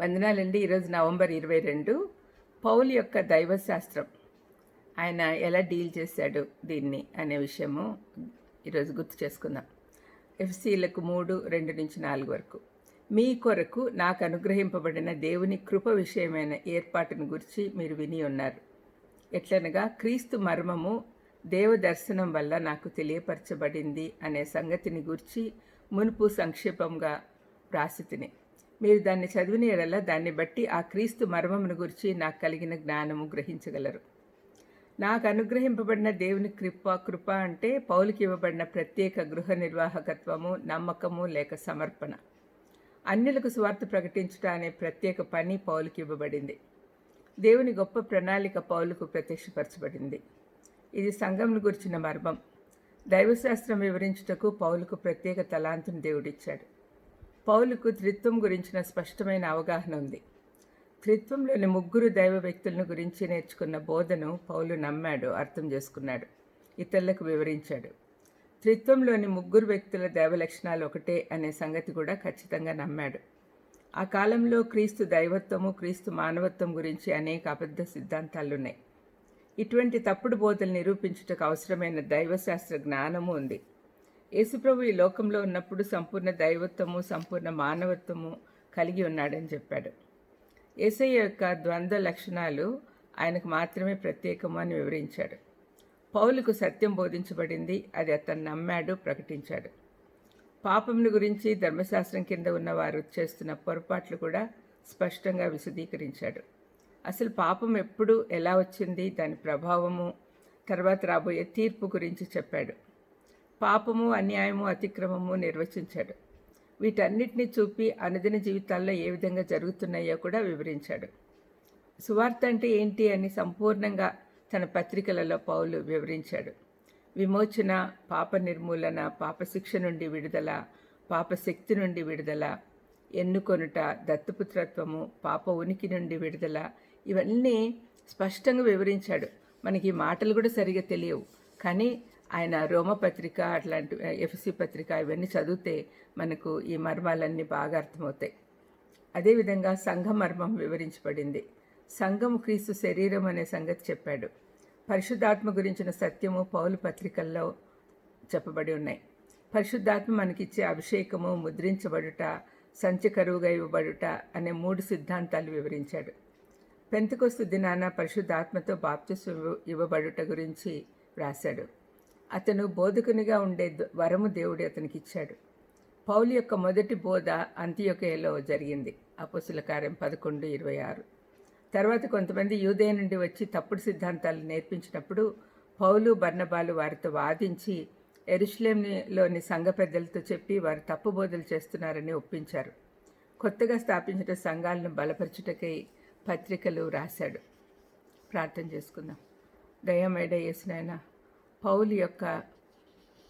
వందనాలండి. ఈరోజు నవంబర్ ఇరవై రెండు. పౌల్ యొక్క దైవశాస్త్రం. ఆయన ఎలా డీల్ చేశాడు దీన్ని అనే విషయము ఈరోజు గుర్తు చేసుకుందాం. ఎఫ్సీలకు మూడు రెండు నుంచి నాలుగు వరకు. మీ కొరకు నాకు అనుగ్రహింపబడిన దేవుని కృప విషయమైన ఏర్పాటును గురించి మీరు విని ఉన్నారు. ఎట్లనగా క్రీస్తు మర్మము దేవ దర్శనం వల్ల నాకు తెలియపరచబడింది అనే సంగతిని గురించి మునుపు సంక్షేపంగా వ్రాసి తిని. మీరు దాన్ని చదివిన ఎడల దాన్ని బట్టి ఆ క్రీస్తు మర్మమును గురించి నాకు కలిగిన జ్ఞానము గ్రహించగలరు. నాకు అనుగ్రహింపబడిన దేవుని కృప కృప అంటే పౌలికి ఇవ్వబడిన ప్రత్యేక గృహ నిర్వాహకత్వము నమ్మకము లేక సమర్పణ. అన్యులకు స్వార్థ ప్రకటించుట అనే ప్రత్యేక పని పౌలుకి ఇవ్వబడింది. దేవుని గొప్ప ప్రణాళిక పౌలుకు ప్రత్యక్షపరచబడింది. ఇది సంఘంను గురించిన మర్మం. దైవశాస్త్రం వివరించుటకు పౌలుకు ప్రత్యేక తలాంతును దేవుడిచ్చాడు. పౌలుకు త్రిత్వం గురించిన స్పష్టమైన అవగాహన ఉంది. త్రిత్వంలోని ముగ్గురు దైవ వ్యక్తులను గురించి నేర్చుకున్న బోధను పౌలు నమ్మాడు అర్థం చేసుకున్నాడు ఇతరులకు వివరించాడు. త్రిత్వంలోని ముగ్గురు వ్యక్తుల దైవ లక్షణాలు ఒకటే అనే సంగతి కూడా ఖచ్చితంగా నమ్మాడు. ఆ కాలంలో క్రీస్తు దైవత్వము క్రీస్తు మానవత్వం గురించి అనేక అబద్ధ సిద్ధాంతాలున్నాయి. ఇటువంటి తప్పుడు బోధలు నిరూపించుటకు అవసరమైన దైవశాస్త్ర జ్ఞానము ఉంది. యేసుప్రభు ఈ లోకంలో ఉన్నప్పుడు సంపూర్ణ దైవత్వము సంపూర్ణ మానవత్వము కలిగి ఉన్నాడని చెప్పాడు. ఏసయ్య యొక్క ద్వంద్వ లక్షణాలు ఆయనకు మాత్రమే ప్రత్యేకము అని వివరించాడు. పౌలుకు సత్యం బోధించబడింది అది అతను నమ్మాడు ప్రకటించాడు. పాపమును గురించి ధర్మశాస్త్రం కింద ఉన్న వారు చేస్తున్న పొరపాట్లు కూడా స్పష్టంగా విశదీకరించాడు. అసలు పాపం ఎప్పుడు ఎలా వచ్చింది దాని ప్రభావము తర్వాత రాబోయే తీర్పు గురించి చెప్పాడు. పాపము అన్యాయము అతిక్రమము నిర్వచించాడు. వీటన్నిటినీ చూపి అనుదిన జీవితాల్లో ఏ విధంగా జరుగుతున్నాయో కూడా వివరించాడు. సువార్త అంటే ఏంటి అని సంపూర్ణంగా తన పత్రికలలో పౌలు వివరించాడు. విమోచన పాప నిర్మూలన పాపశిక్ష నుండి విడుదల పాప శక్తి నుండి విడుదల ఎన్నుకొనుట దత్తపుత్రత్వము పాప ఉనికి నుండి విడుదల ఇవన్నీ స్పష్టంగా వివరించాడు. మనకి మాటలు కూడా సరిగా తెలియవు. కానీ ఆయన రోమపత్రిక అట్లాంటి ఎఫ్సి పత్రిక ఇవన్నీ చదివితే మనకు ఈ మర్మాలన్నీ బాగా అర్థమవుతాయి. అదేవిధంగా సంఘ మర్మం వివరించబడింది. సంఘం క్రీస్తు శరీరం అనే సంగతి చెప్పాడు. పరిశుద్ధాత్మ గురించిన సత్యము పౌలు పత్రికల్లో చెప్పబడి ఉన్నాయి. పరిశుద్ధాత్మ మనకిచ్చే అభిషేకము ముద్రించబడుట సంచకరువుగా ఇవ్వబడుట అనే మూడు సిద్ధాంతాలు వివరించాడు. పెంతకొస్తు దినాన పరిశుద్ధాత్మతో బాప్తిస్వ ఇవ్వబడుట గురించి వ్రాశాడు అతను బోధకునిగా ఉండే వరము దేవుడు అతనికి ఇచ్చాడు పౌలు యొక్క మొదటి బోధ అంత్యొకేలో జరిగింది. అపసుల కార్యం పదకొండు ఇరవై ఆరు. తర్వాత కొంతమంది యూదయ నుండి వచ్చి తప్పుడు సిద్ధాంతాలు నేర్పించినప్పుడు పౌలు బర్ణబాలు వారితో వాదించి ఎరుషులేంలోని సంఘ పెద్దలతో చెప్పి వారు తప్పు బోధలు చేస్తున్నారని ఒప్పించారు. కొత్తగా స్థాపించిన సంఘాలను బలపరచుటకై పత్రికలు రాశాడు. ప్రార్థన చేసుకుందాం. దయమేడ చేసినాయన పౌలు యొక్క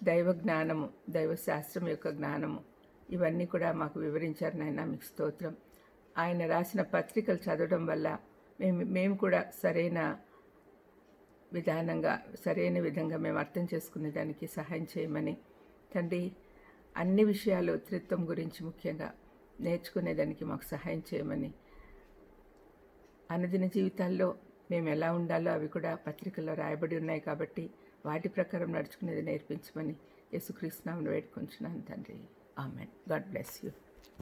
దైవ జ్ఞానము దైవశాస్త్రం యొక్క జ్ఞానము ఇవన్నీ కూడా మాకు వివరించారు నాయన మీకు స్తోత్రం. ఆయన రాసిన పత్రికలు చదవడం వల్ల మేము మేము కూడా సరైన విధానంగా సరైన విధంగా మేము అర్థం చేసుకునే దానికి సహాయం చేయమని. తండ్రి అన్ని విషయాలు త్రిత్వం గురించి ముఖ్యంగా నేర్చుకునేదానికి మాకు సహాయం చేయమని. అనుదిన జీవితాల్లో మేము ఎలా ఉండాలో అవి కూడా పత్రికల్లో రాయబడి ఉన్నాయి కాబట్టి వాటి ప్రకారం నడుచుకునేది నేర్పించమని యేసుక్రీస్తునామను వేడుకొంచున్నాను తండ్రి. ఆమెన్. God bless you.